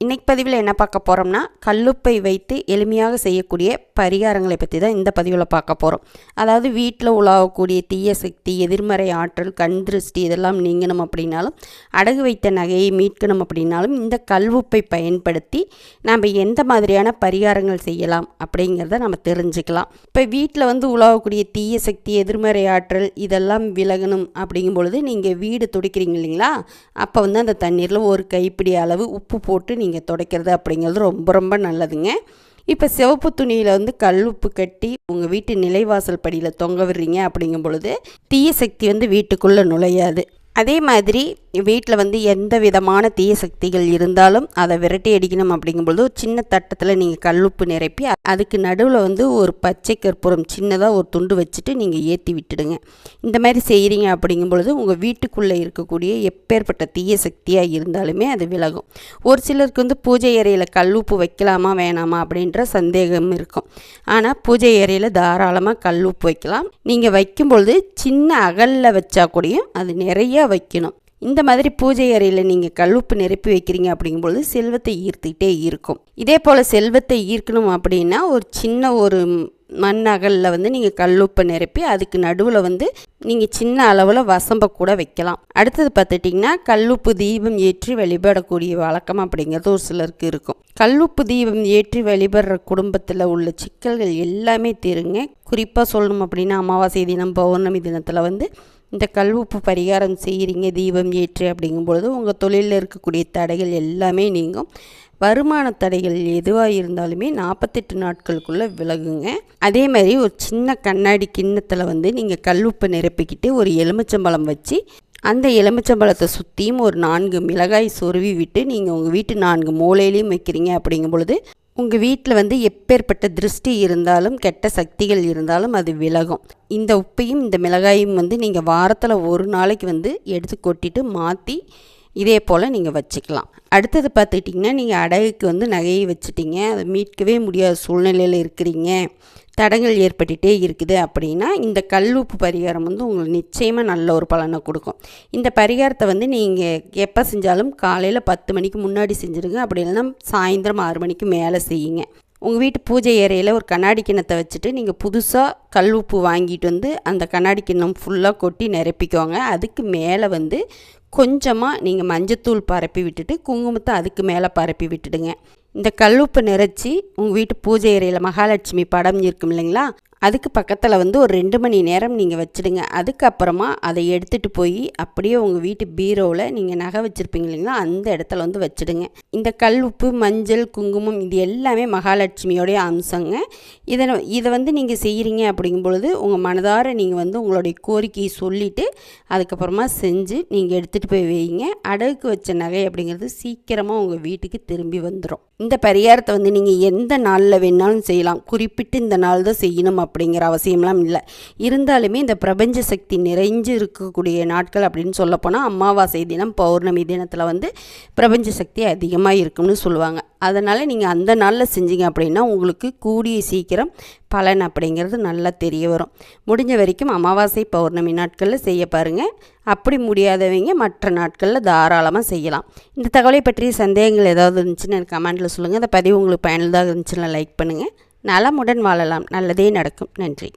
இன்னைக்கு பதிவில் என்ன பார்க்க போகிறோம்னா கல்லுப்பை வைத்து எளிமையாக செய்யக்கூடிய பரிகாரங்களை பற்றி தான் இந்த பதிவில் பார்க்க போகிறோம் அதாவது வீட்டில் உலாவக்கூடிய தீய சக்தி எதிர்மறை ஆற்றல் கண் திருஷ்டி இதெல்லாம் நீங்கணும் அப்படின்னாலும் அடகு வைத்த நகையை மீட்கணும் அப்படின்னாலும் இந்த கல்வுப்பை பயன்படுத்தி நம்ம எந்த மாதிரியான பரிகாரங்கள் செய்யலாம் அப்படிங்கிறத நம்ம தெரிஞ்சுக்கலாம். இப்போ வீட்டில் வந்து உலாவக்கூடிய தீய சக்தி எதிர்மறை ஆற்றல் இதெல்லாம் விலகணும் அப்படிங்கும் பொழுது நீங்கள் வீடு துடைக்கிறீங்க இல்லைங்களா? அப்போ வந்து அந்த தண்ணீரில் ஒரு கைப்பிடி அளவு உப்பு போட்டு நீங்கள் துடைக்கிறது அப்படிங்கிறது ரொம்ப ரொம்ப நல்லதுங்க. இப்போ சிவப்பு துணியில் வந்து கல் உப்பு கட்டி உங்கள் வீட்டு நிலைவாசல் படியில் தொங்க விடுறீங்க அப்படிங்கும் பொழுது தீய சக்தி வந்து வீட்டுக்குள்ளே நுழையாது. அதே மாதிரி வீட்டில் வந்து எந்த விதமான தீய சக்திகள் இருந்தாலும் அதை விரட்டி அடிக்கணும் அப்படிங்கும்பொழுது ஒரு சின்ன தட்டத்தில் நீங்கள் கல்லுப்பு நிரப்பி அதுக்கு நடுவில் வந்து ஒரு பச்சை கற்பூரம் சின்னதாக ஒரு துண்டு வச்சுட்டு நீங்கள் ஏற்றி விட்டுடுங்க. இந்த மாதிரி செய்கிறீங்க அப்படிங்கும்பொழுது உங்கள் வீட்டுக்குள்ளே இருக்கக்கூடிய எப்பேற்பட்ட தீய சக்தியாக இருந்தாலுமே அது விலகும். ஒரு சிலருக்கு வந்து பூஜை அறையில் கல்லுப்பு வைக்கலாமா வேணாமா அப்படின்ற சந்தேகம் இருக்கும். ஆனால் பூஜை அறையில் தாராளமாக கல்லுப்பு வைக்கலாம். நீங்கள் வைக்கும்பொழுது சின்ன அகலில் வச்சா கூடயும் அது நிறையா வைக்கணும். இந்த மாதிரி பூஜை அறையில் நீங்கள் கல்லுப்பு நிரப்பி வைக்கிறீங்க அப்படிங்கும்பொழுது செல்வத்தை ஈர்த்துக்கிட்டே இருக்கும். இதே போல் செல்வத்தை ஈர்க்கணும் அப்படின்னா ஒரு சின்ன ஒரு மண் அகலில் வந்து நீங்கள் கல்லுப்பை நிரப்பி அதுக்கு நடுவில் வந்து நீங்கள் சின்ன அளவில் வசம்பை கூட வைக்கலாம். அடுத்தது பார்த்துட்டிங்கன்னா கல்லுப்பு தீபம் ஏற்றி வழிபடக்கூடிய வழக்கம் அப்படிங்கிறது ஒரு சிலருக்கு இருக்கும். கல்லுப்பு தீபம் ஏற்றி வழிபடுற குடும்பத்தில் உள்ள சிக்கல்கள் எல்லாமே தீருங்க. குறிப்பாக சொல்லணும் அப்படின்னா அமாவாசை தினம் பௌர்ணமி தினத்தில் வந்து இந்த கல்வுப்பு பரிகாரம் செய்கிறீங்க தீபம் ஏற்று அப்படிங்கும் பொழுது உங்கள் தொழிலில் இருக்கக்கூடிய தடைகள் எல்லாமே நீங்கும். வருமான தடைகள் எதுவாக இருந்தாலுமே நாற்பத்தெட்டு நாட்களுக்குள்ளே விலகுங்க. அதே மாதிரி ஒரு சின்ன கண்ணாடி கிண்ணத்தில் வந்து நீங்கள் கல்லுப்பை நிரப்பிக்கிட்டு ஒரு எலுமிச்சம்பழம் வச்சு அந்த எலுமிச்சம்பழத்தை சுற்றியும் ஒரு நான்கு மிளகாய் சொருவி விட்டு நீங்கள் உங்கள் வீட்டு நான்கு மூலையிலையும் வைக்கிறீங்க அப்படிங்கும் பொழுது உங்கள் வீட்டில் வந்து எப்பேற்பட்ட திருஷ்டி இருந்தாலும் கெட்ட சக்திகள் இருந்தாலும் அது விலகும். இந்த உப்பையும் இந்த மிளகாயும் வந்து நீங்கள் வாரத்தில் ஒரு நாளைக்கு வந்து எடுத்து கொட்டிட்டு மாற்றி இதே போல் நீங்கள் வச்சுக்கலாம். அடுத்தது பார்த்துக்கிட்டிங்கன்னா நீங்கள் அடகுக்கு வந்து நகையை வச்சுட்டிங்க. அதை மீட்கவே முடியாத சூழ்நிலையில் இருக்கிறீங்க. தடங்கள் ஏற்பட்டுகிட்டே இருக்குது அப்படின்னா இந்த கல்லுப்பு பரிகாரம் வந்து உங்களுக்கு நிச்சயமாக நல்ல ஒரு பலனை கொடுக்கும். இந்த பரிகாரத்தை வந்து நீங்கள் எப்போ செஞ்சாலும் காலையில் பத்து மணிக்கு முன்னாடி செஞ்சுருங்க. அப்படி இல்லைன்னா சாயந்தரம் ஆறு மணிக்கு மேலே செய்யுங்க. உங்கள் வீட்டு பூஜை ஏரியில் ஒரு கண்ணாடி கிண்ணத்தை வச்சுட்டு நீங்கள் புதுசாக கல் உப்பு வாங்கிட்டு வந்து அந்த கண்ணாடி கிண்ணம் ஃபுல்லாக கொட்டி நிரப்பிக்கோங்க. அதுக்கு மேலே வந்து கொஞ்சமாக நீங்கள் மஞ்சத்தூள் பரப்பி விட்டுட்டு குங்குமத்தை அதுக்கு மேலே பரப்பி விட்டுடுங்க. இந்த கல்லுப்பு நிறச்சி உங்கள் வீட்டு பூஜை அறையில் மகாலட்சுமி படம் இருக்கும் இல்லைங்களா? அதுக்கு பக்கத்தில் வந்து ஒரு ரெண்டு மணி நேரம் நீங்கள் வச்சுடுங்க. அதுக்கப்புறமா அதை எடுத்துகிட்டு போய் அப்படியே உங்கள் வீட்டு பீரோவில் நீங்கள் நகை வச்சுருப்பீங்க இல்லைங்களா அந்த இடத்துல வந்து வச்சுடுங்க. இந்த கல் உப்பு மஞ்சள் குங்குமம் இது எல்லாமே மகாலட்சுமியோடைய அம்சங்க. இதை இதை வந்து நீங்கள் செய்கிறீங்க அப்படிங்கும் பொழுது உங்கள் மனதார நீங்கள் வந்து உங்களுடைய கோரிக்கையை சொல்லிவிட்டு அதுக்கப்புறமா செஞ்சு நீங்கள் எடுத்துகிட்டு போய் வைங்க. அடகுக்கு வச்ச நகை அப்படிங்கிறது சீக்கிரமாக உங்கள் வீட்டுக்கு திரும்பி வந்துடும் இந்த பரிகாரத்தை வந்து நீங்கள் எந்த நாளில் வேணாலும் செய்யலாம். குறிப்பிட்டு இந்த நாள் தான் செய்யணும் அப்படிங்கிற அவசியம்லாம் இல்லை. இருந்தாலுமே இந்த பிரபஞ்ச சக்தி நிறைஞ்சு இருக்கக்கூடிய நாட்கள் அப்படின்னு சொல்லப்போனால் அமாவாசை தினம் பௌர்ணமி தினத்தில் வந்து பிரபஞ்ச சக்தி அதிகமாக இருக்கும்னு சொல்லுவாங்க. அதனால் நீங்கள் அந்த நாளில் செஞ்சீங்க அப்படின்னா உங்களுக்கு கூடிய சீக்கிரம் பலன் அப்படிங்கிறது நல்லா தெரிய வரும். முடிஞ்ச வரைக்கும் அமாவாசை பௌர்ணமி நாட்களில் செய்ய பாருங்கள் அப்படி முடியாதவங்க மற்ற நாட்களில் தாராளமாக செய்யலாம். இந்த தகவலை பற்றிய சந்தேகங்கள் ஏதாவது இருந்துச்சுன்னு எனக்கு கமெண்ட்டில் சொல்லுங்கள் அந்த பதிவு உங்களுக்கு பயனுள்ளதாக இருந்துச்சுன்னா லைக் பண்ணுங்கள் நலமுடன் வாழலாம். நல்லதே நடக்கும். நன்றி.